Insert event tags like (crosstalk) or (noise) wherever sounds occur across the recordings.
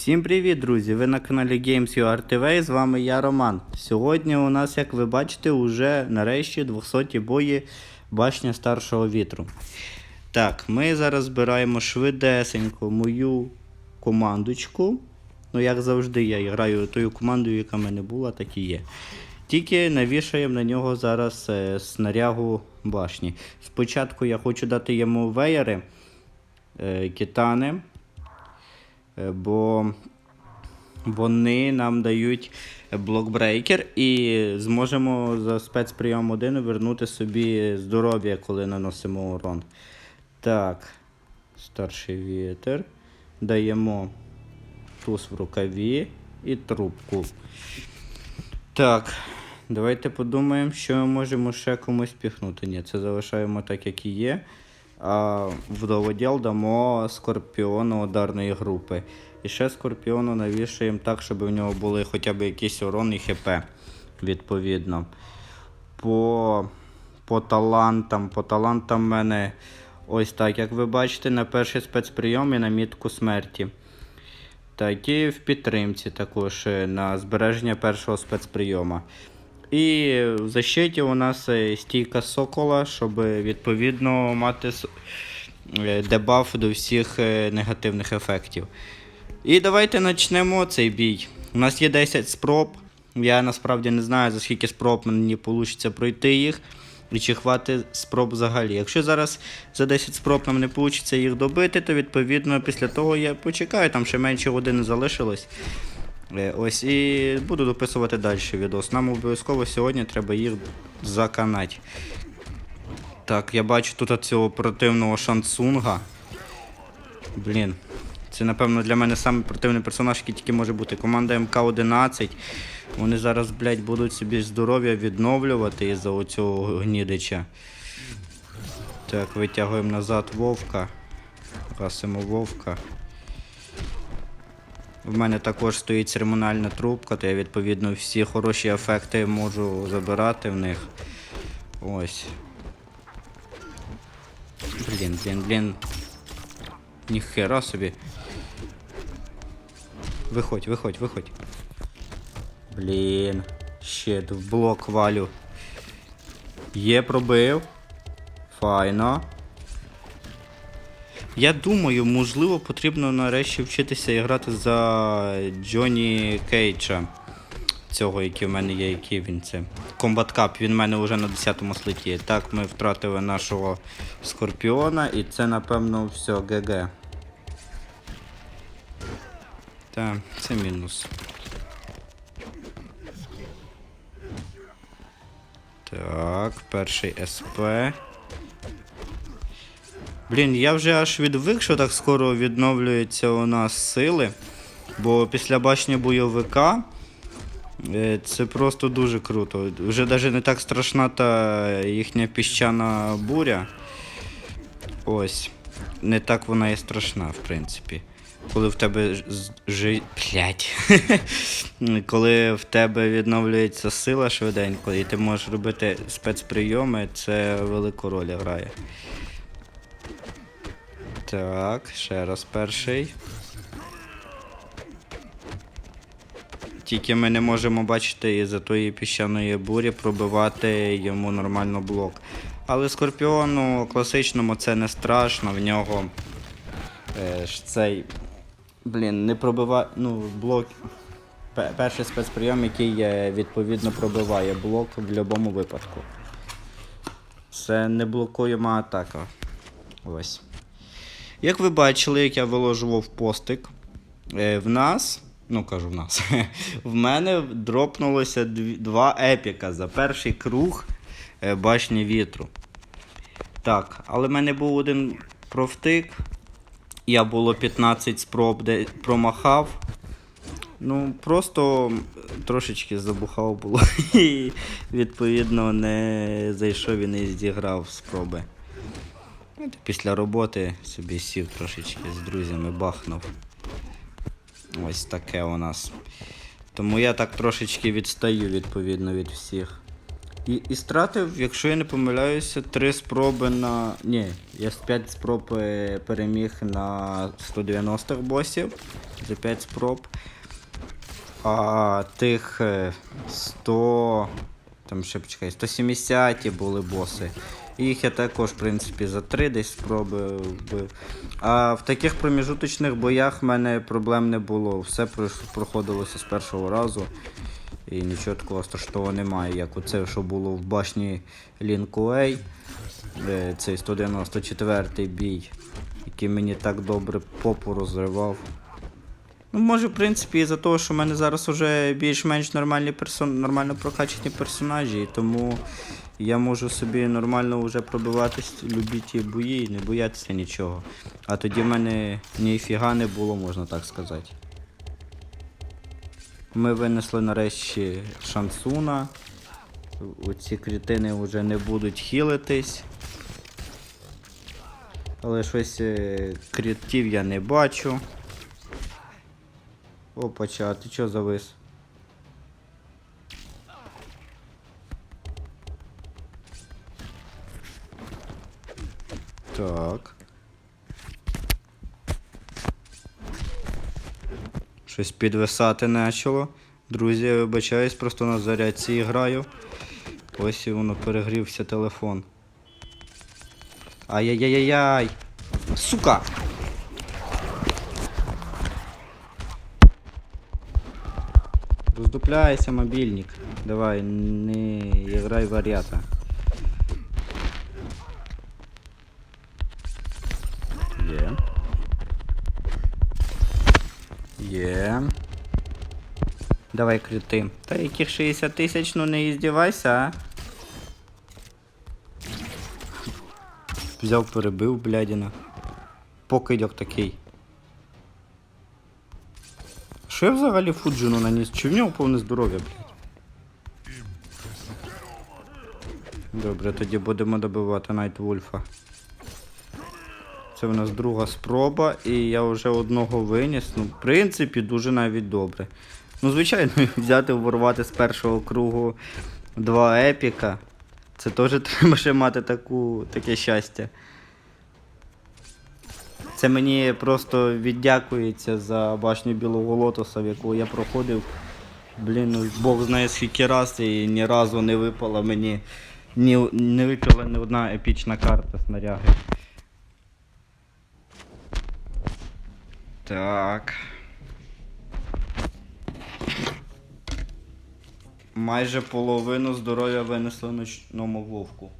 Всім привіт, друзі! Ви на каналі Games TV, з вами я Роман. Сьогодні у нас, як ви бачите, уже нарешті 200-ті бої башня старшого вітру. Так, ми зараз збираємо швидесенько мою командочку. Ну, як завжди, я граю тою командою, яка в мене була, так і є. Тільки навішаємо на нього зараз е, снарягу башні. Спочатку я хочу дати йому веєри, е, китани. Бо вони нам дають блокбрейкер і зможемо за спецприйом 1 вернути собі здоров'я, коли наносимо урон. Так, старший вітер. Даємо туз в рукаві і трубку. Так, давайте подумаємо, що ми можемо ще комусь піхнути. Ні, це залишаємо так, як і є. В доводіл дамо скорпіону ударної групи. І ще скорпіону навішаємо так, щоб у нього були хоча б якийсь урон і ХП. Відповідно. По, по талантам. По талантам в мене ось так, як ви бачите, на перший спецприйом і на мітку смерті. Так, і в підтримці також е, на збереження першого спецприйома. І в защиті у нас е, стійка сокола, щоб е, відповідно мати е, дебаф до всіх негативних ефектів. І давайте почнемо цей бій. У нас є 10 спроб. Я насправді не знаю, за скільки спроб мені вийде пройти їх. І чи хватить спроб взагалі. Якщо зараз за 10 спроб нам не вийде їх добити, то відповідно після того я почекаю, там ще менше години залишилось. Е, Ось і буду дописувати далі відос. Нам обов'язково сьогодні треба їх заканати. Так, я бачу тут цього противного шансунга. Блін. Це, напевно, для мене самий противний персонаж, який тільки може бути. Команда МК-11. Вони зараз, блядь, будуть собі здоров'я відновлювати із-за оцього гнідича. Так, витягуємо назад вовка. Гасимо вовка. В мене також стоїть церемональна трубка, то я відповідно всі хороші ефекти можу забирати в них. Ось. Блін, блін, блін. Ніхера собі. Виходь, виходь, виходь. Блін. Ще в блок валю. Є, пробив. Файно. Я думаю, можливо, потрібно нарешті вчитися грати за Джоні Кейджа. Цього, який в мене є, який він це. Комбат Кап, він в мене вже на 10-му слеті. Так, ми втратили нашого Скорпіона, і це, напевно, все, ГГ. Так, це мінус. Так, перший СП. Блін, я вже аж відвик, що так скоро відновлюються у нас сили. Бо після башні бойовика е, це просто дуже круто. Вже навіть не так страшна та їхня піщана буря. Ось. Не так вона і страшна, в принципі. Коли в тебе ж-. Блять. (laughs) Коли в тебе відновлюється сила швиденько, і ти можеш робити спецприйоми, це велику роль грає. Так, ще раз перший. Тільки ми не можемо бачити із-за тої піщаної бурі пробивати йому нормально блок. Але Скорпіону класичному це не страшно, в нього е, ж цей. Блін, не пробиває. Ну, блок. Перший спецприйом, який е, відповідно пробиває блок в будь-якому випадку. Це не блокуєма атака. Ось. Як ви бачили, як я виложував постик, е, в нас, ну кажу в нас, (laughs) в мене дропнулося два епіка за перший круг е, башні вітру. Так, але в мене був один провтик. Я було 15 спроб, де промахав. Ну, просто трошечки забухав було. (laughs) І відповідно не зайшов і не зіграв спроби. Після роботи собі сів трошечки з друзями бахнув. Ось таке у нас. Тому я так трошечки відстаю відповідно від всіх. І, і стратив, якщо я не помиляюся, 3 спроби на. Ні, я з 5 спроб е, переміг на 190-х босів за 5 спроб. А тих е, 100. Там ще почекай, 170 були боси. Їх я також, в принципі, за 3 десь спробив. би. А в таких проміжуточних боях в мене проблем не було. Все проходилося з першого разу. І нічого такого страшного немає, як оце, що було в башні Лінкуей. Де цей 194-й бій, який мені так добре попу розривав. Ну, може, в принципі, із-за того, що в мене зараз уже більш-менш нормальні персон... нормально прокачані персонажі, я можу собі нормально вже пробиватись любі ті бої і не боятися нічого. А тоді в мене ніфіга не було, можна так сказати. Ми винесли нарешті шансуна. Оці клітини вже не будуть хілитись. Але щось е, критів я не бачу. Опача, а ти чо завис? Так. Щось підвисати почало. Друзі, я вибачаюсь, просто на зарядці граю. Ось і воно перегрівся телефон. Ай-яй-яй-яй! Сука! Роздупляйся, мобільник. Давай, не грай варіата. Є. Є. Давай крити. Та яких 60 тисяч, ну не іздівайся, а. Взяв, перебив, блядіна. Покидьок такий. Що я взагалі Фуджину наніс? Чи в нього повне здоров'я, блядь? Добре, тоді будемо добивати Найтвульфа. Це в нас друга спроба, і я вже одного виніс. Ну, в принципі, дуже навіть добре. Ну, звичайно, (laughs) взяти ворвати з першого кругу два епіка. Це теж (laughs) треба ще мати таку, таке щастя. Це мені просто віддякується за башню Білого Лотоса, в яку я проходив. Блін, ну Бог знає скільки раз і ні разу не випала мені. Ні, не випала ні одна епічна карта снаряги. Так. Майже половину здоров'я винесли ночному вовку.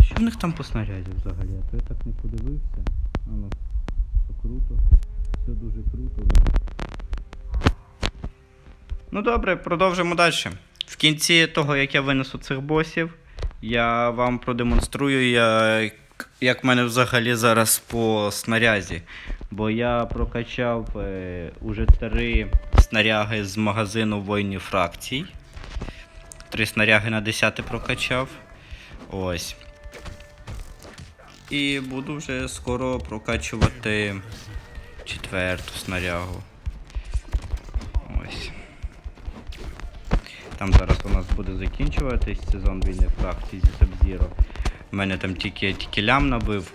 Що в них там по снаряді взагалі? То я так не подивився. А ну, все круто. Все дуже круто. Ну добре, продовжимо далі. В кінці того, як я винесу цих босів, я вам продемонструю, як, як в мене взагалі зараз по снарязі. Бо я прокачав е, уже три снаряги з магазину воїнів фракцій. Три снаряги на 10 прокачав. Ось. І буду вже скоро прокачувати четверту снарягу. Ось. Там зараз у нас буде закінчуватись сезон війни фракцій зі Сабзіро. У мене там тільки, тільки лям набив.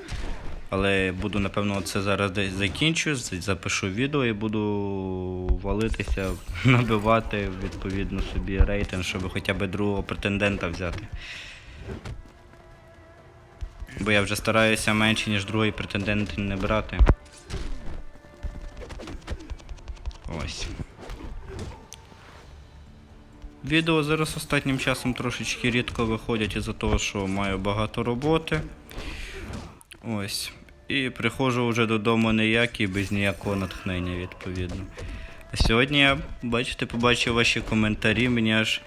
Але буду, напевно, це зараз десь закінчу, запишу відео і буду валитися, (laughs) набивати відповідно собі рейтинг, щоб хоча б другого претендента взяти. Бо я вже стараюся менше, ніж другий претендент не брати. Ось. Відео зараз останнім часом трошечки рідко виходять із-за того, що маю багато роботи. Ось. І приходжу вже додому ніякий, без ніякого натхнення, відповідно. А сьогодні я, бачите, побачив ваші коментарі, мені аж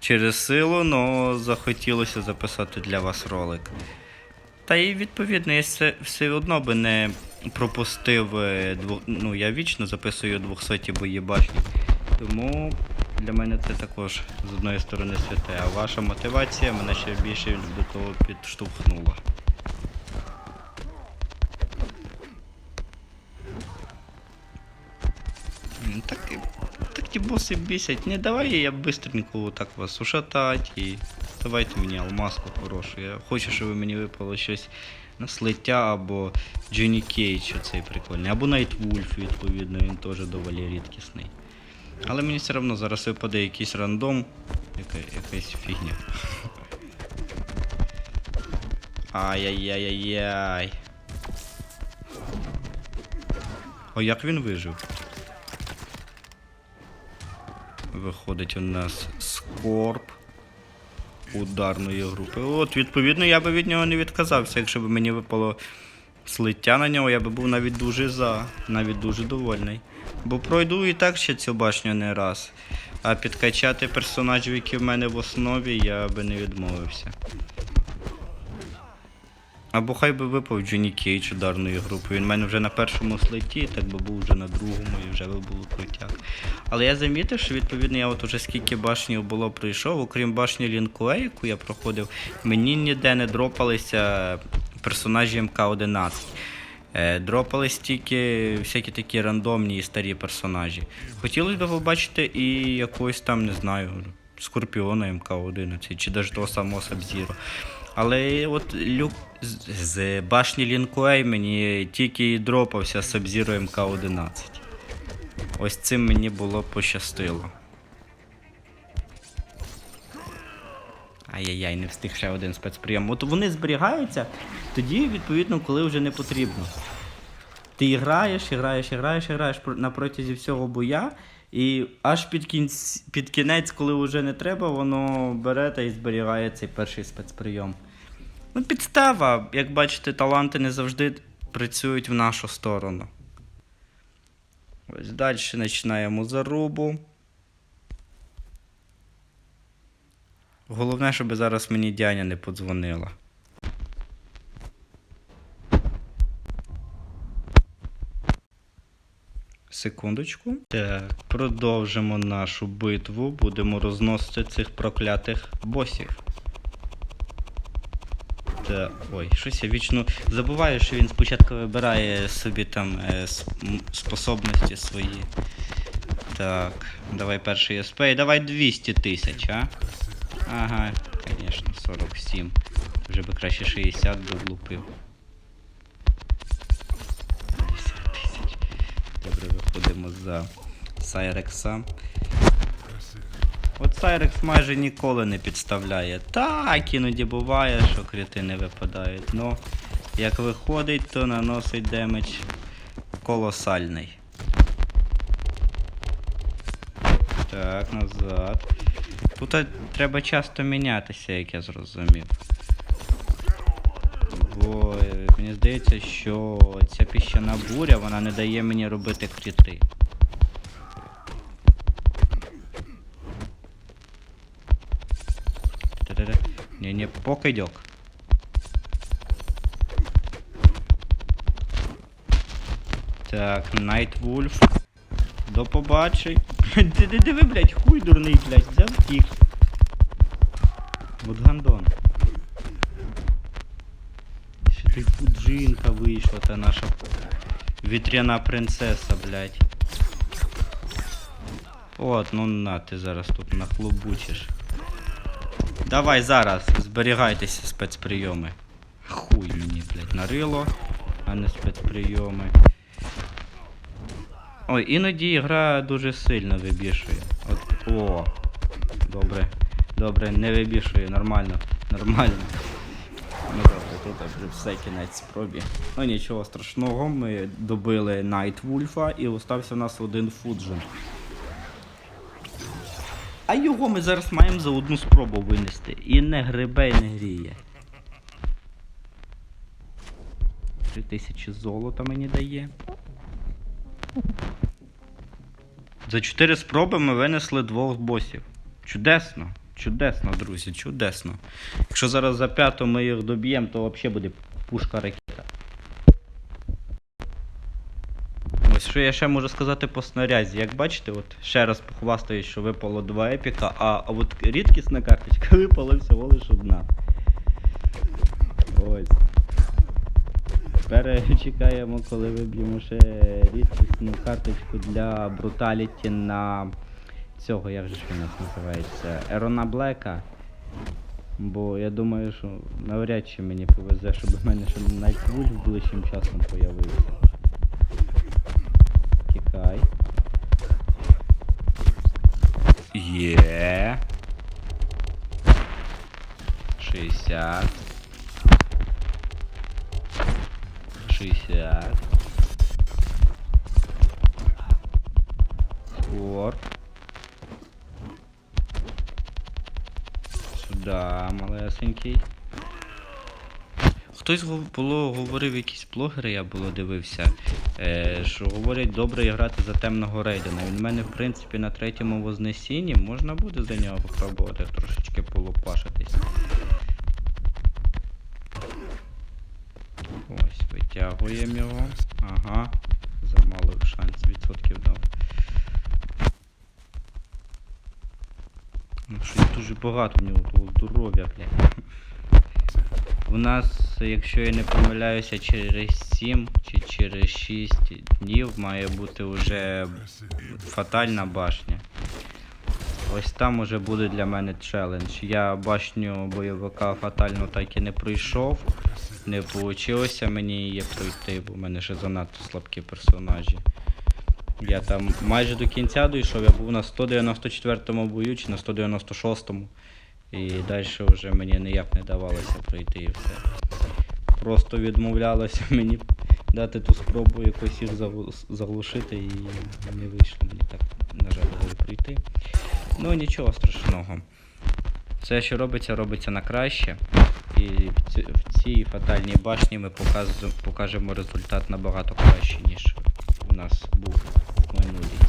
через силу, але захотілося записати для вас ролик. Та і відповідно, я все, одно би не пропустив. е, Ну, я вічно записую 200 бої башні. Тому для мене це також з одної сторони святе. А ваша мотивація мене ще більше до того підштовхнула. Так, так ті боси бісять. Не давай я быстренько так вас ушатать і Давайте мені алмазку хорошу. Я хочу, щоб мені випало щось на слиття або Джині Кейдж оцей прикольний. Або Найтвульф, відповідно, він теж доволі рідкісний. Але мені все одно зараз випаде якийсь рандом, яка, якась фігня. Ай-яй-яй-яй-яй. А як він вижив? Виходить у нас скорб ударної групи. От, відповідно, я би від нього не відказався. Якщо б мені випало слиття на нього, я би був навіть дуже за, навіть дуже довольний. Бо пройду і так ще цю башню не раз. А підкачати персонажів, які в мене в основі, я би не відмовився. Або хай би випав Джоні Кейдж ударної групи. Він в мене вже на першому слеті, так би був вже на другому і вже би було крутяк. Але я замітив, що відповідно я от уже скільки башнів було пройшов, окрім башні Лінкуе, яку я проходив, мені ніде не дропалися персонажі МК-11. Е, Дропались тільки всякі такі рандомні і старі персонажі. Хотілося б побачити і якогось там, не знаю, Скорпіона МК-11 чи навіть того самого Сабзіро. Але от люк з, башні Лінкуей мені тільки і дропався Sub-Zero МК-11. Ось цим мені було пощастило. Ай-яй-яй, не встиг ще один спецприйом. От вони зберігаються тоді, відповідно, коли вже не потрібно. Ти граєш, і граєш, і граєш, і граєш на протязі всього боя, і аж під, кінць, під кінець, коли вже не треба, воно бере та і зберігає цей перший спецприйом. Ну, підстава. Як бачите, таланти не завжди працюють в нашу сторону. Ось далі починаємо зарубу. Головне, щоб зараз мені Дяня не подзвонила. Секундочку. Так, продовжимо нашу битву. Будемо розносити цих проклятих босів. Та, ой, щось я вічно забуваю, що він спочатку вибирає собі там е, способності свої. Так, давай перший СП і давай 200 тисяч, а? Ага, звісно, 47. Вже би краще 60 би влупив. 50 тисяч. Добре, виходимо за Сайрекса. От Сайрекс майже ніколи не підставляє. Так, іноді буває, що крити не випадають. Ну, як виходить, то наносить демедж колосальний. Так, назад. Тут треба часто мінятися, як я зрозумів. Бо е, мені здається, що ця піщана буря, вона не дає мені робити кріти. Та-да-да. Не-не, покидьок. Так, Найтвульф. До побачень. Диви, блядь, хуй дурний, блядь, взяв втік. От гандон. Ще ти фуджинка вийшла, та наша вітряна принцеса, блядь. От, ну на, ти зараз тут нахлобучиш. Давай зараз, зберігайтеся спецприйоми. Хуй мені, блядь, нарило, а не спецприйоми. Ой, іноді гра дуже сильно вибішує. От, о. Добре. Добре, не вибішує, нормально. Нормально. Ну добре, тут вже все кінець спробі. Ну нічого страшного, ми добили Найтвульфа і остався у нас один Фуджин. А його ми зараз маємо за одну спробу винести. І не грибе, і не гріє. 3000 золота мені дає. За 4 спроби ми винесли двох босів. Чудесно. Чудесно, друзі, чудесно. Якщо зараз за п'яту ми їх доб'ємо, то взагалі буде пушка ракета. Ось що я ще можу сказати по снарязі. Як бачите, от ще раз похвастаюсь, що випало два епіка, а, а от рідкісна карточка (laughs) випала всього лиш одна. Ось. Тепер (laughs) чекаємо, коли виб'ємо ще рідкісну карточку для бруталіті на цього, як же у нас називається? Ерона Блека. Бо я думаю, що навряд чи мені повезе, щоб в мене ще навіть ближчим часом появився. Тікай. Є. 60. 60. Скор. Сюда, малесенький. Хтось було говорив, якісь блогери, я було дивився, е, що говорять добре грати за темного рейдена. Він в мене, в принципі, на третьому вознесінні можна буде за нього попробувати трошечки полупашитись. Витягуємо його. Ага. Замало шанс відсотків дав. Ну, щось дуже багато в нього того здоров'я, блядь. У нас, якщо я не помиляюся, через 7 чи через 6 днів має бути вже фатальна башня. Ось там уже буде для мене челендж. Я башню бойовика фатально так і не пройшов. Не вийшло мені її пройти, бо в мене ще занадто слабкі персонажі. Я там майже до кінця дійшов, я був на 194 бою чи на 196. І далі вже мені ніяк не давалося пройти і все. Просто відмовлялося (laughs) мені дати ту спробу якось їх заглушити і не вийшло мені так, на жаль, було пройти. Ну нічого страшного. Все, що робиться, робиться на краще. І в, цій фатальній башні ми покажемо результат набагато краще, ніж у нас був минулій.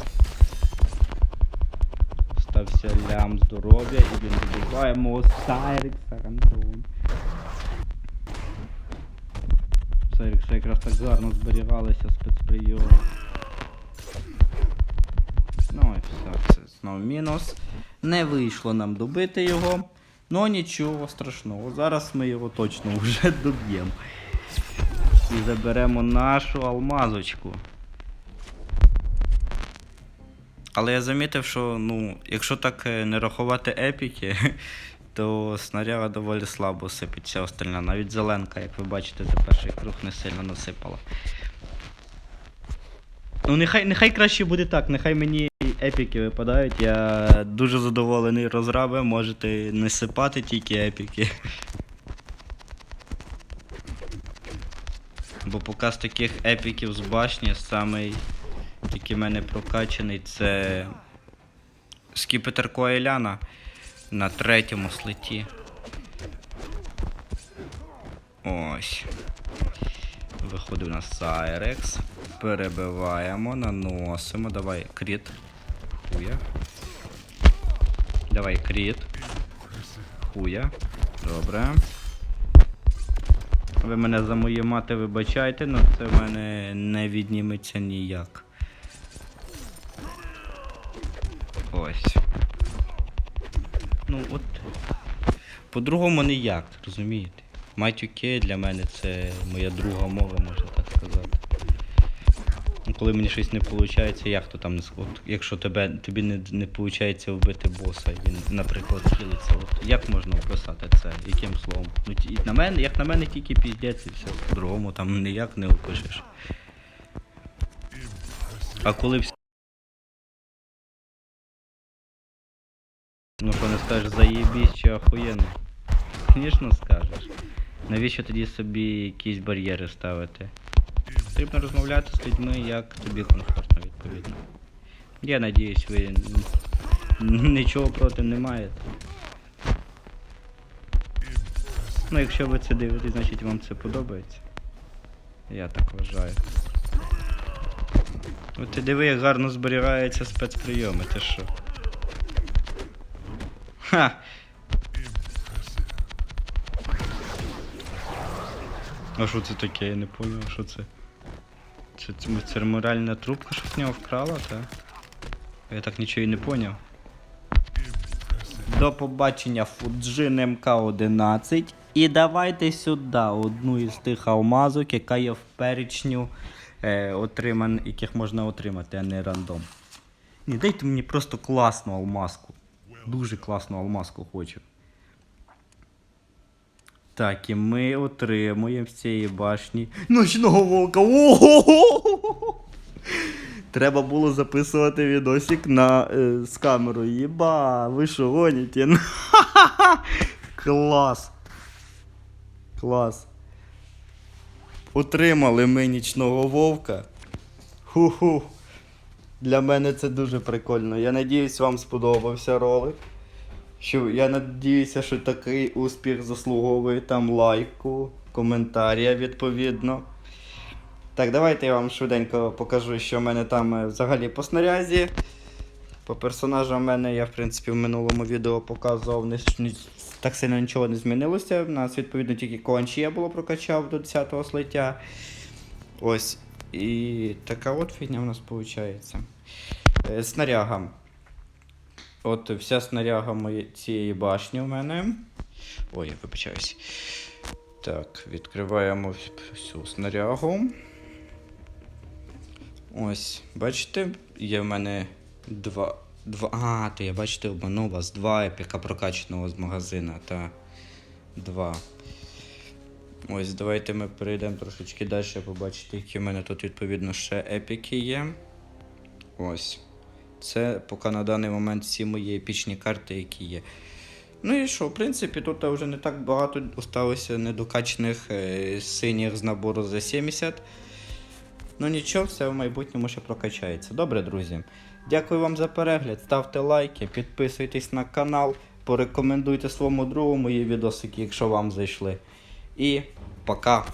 Стався лям здоров'я і він добиває мого Сайрекса рандом. Якраз так гарно зберігалися спецприйоми. Ну і все, це знову мінус. Не вийшло нам добити його. Ну нічого страшного. Зараз ми його точно (laughs) вже доб'ємо. І заберемо нашу алмазочку. Але я замітив, що ну, якщо так е, не рахувати епіки, (laughs) то снаряга доволі слабо сипеться остальна. Навіть зеленка, як ви бачите, за перший круг не сильно насипала. Ну, нехай, нехай краще буде так, нехай мені епіки випадають. Я дуже задоволений розраби, можете не сипати тільки епіки. Бо поки з таких епіків з башні самий який в мене прокачаний, це Скіпетр Коеляна на третьому слеті. Ось. Виходить у нас Сайрекс. Перебиваємо, наносимо. Давай кріт. Хуя. Давай кріт. Хуя. Добре. Ви мене за мої мати вибачайте, але це в мене не відніметься ніяк. Ось. Ну от. По-другому ніяк, розумієте? Матюки для мене це моя друга мова, можна так Коли мені щось не виходить, як то там не сход. Якщо тебе, тобі не, не виходить вбити боса, він, наприклад, хилиться. От як можна описати це? Яким словом? Ну, ті- на мене, як на мене, тільки піздець і все. По-другому там ніяк не опишеш. А коли всі. Ну що не скажеш, заєбісь чи охуєнно? Звісно скажеш. Навіщо тоді собі якісь бар'єри ставити? Потрібно розмовляти з людьми, як тобі комфортно, відповідно. Я надіюсь, ви нічого проти не маєте. Ну, якщо ви це дивитесь, значить вам це подобається. Я так вважаю. От ти диви, як гарно зберігаються спецприйоми, ти що? Ха! А що це таке? Я не поняв, що це. Це, це, це моральна трубка, що з нього вкрала, так? Я так нічого і не поняв. До побачення Фуджин МК-11. І давайте сюди одну із тих алмазок, яка є в перечню е, отриман, яких можна отримати, а не рандом. Ні, дайте мені просто класну алмазку. Дуже класну алмазку хочу. Так, і ми отримуємо з цієї башні ночного вовка. Ого! Треба було записувати відосик на, е, з камерою. Єба, ви що гоніте? (laughs) Клас. Клас. Отримали ми нічного вовка. Ху-ху. Для мене це дуже прикольно. Я надіюсь, вам сподобався ролик. Що, я надіюся, що такий успіх заслуговує там лайку, коментаря відповідно. Так, давайте я вам швиденько покажу, що в мене там е, взагалі по снарязі. По персонажам в мене я, в принципі, в минулому відео показував, не, так сильно нічого не змінилося. У нас, відповідно, тільки кончі я було прокачав до 10-го слиття. Ось. І така от фігня у нас виходить. Е, Снаряга. От вся снаряга моє, цієї башні у мене. Ой, я вибачаюсь. Так, відкриваємо вс- всю снарягу. Ось, бачите, є в мене два. два а, то я бачите, обманув вас два епіка прокачаного з магазина. Та два. Ось, давайте ми перейдемо трошечки далі, побачите, які в мене тут відповідно ще епіки є. Ось. Це поки на даний момент всі мої епічні карти, які є. Ну і що, в принципі, тут вже не так багато осталося недокачаних е, синіх з набору за 70. Ну нічого, все в майбутньому ще прокачається. Добре, друзі. Дякую вам за перегляд. Ставте лайки, підписуйтесь на канал, порекомендуйте своєму другу мої відосики, якщо вам зайшли. І пока!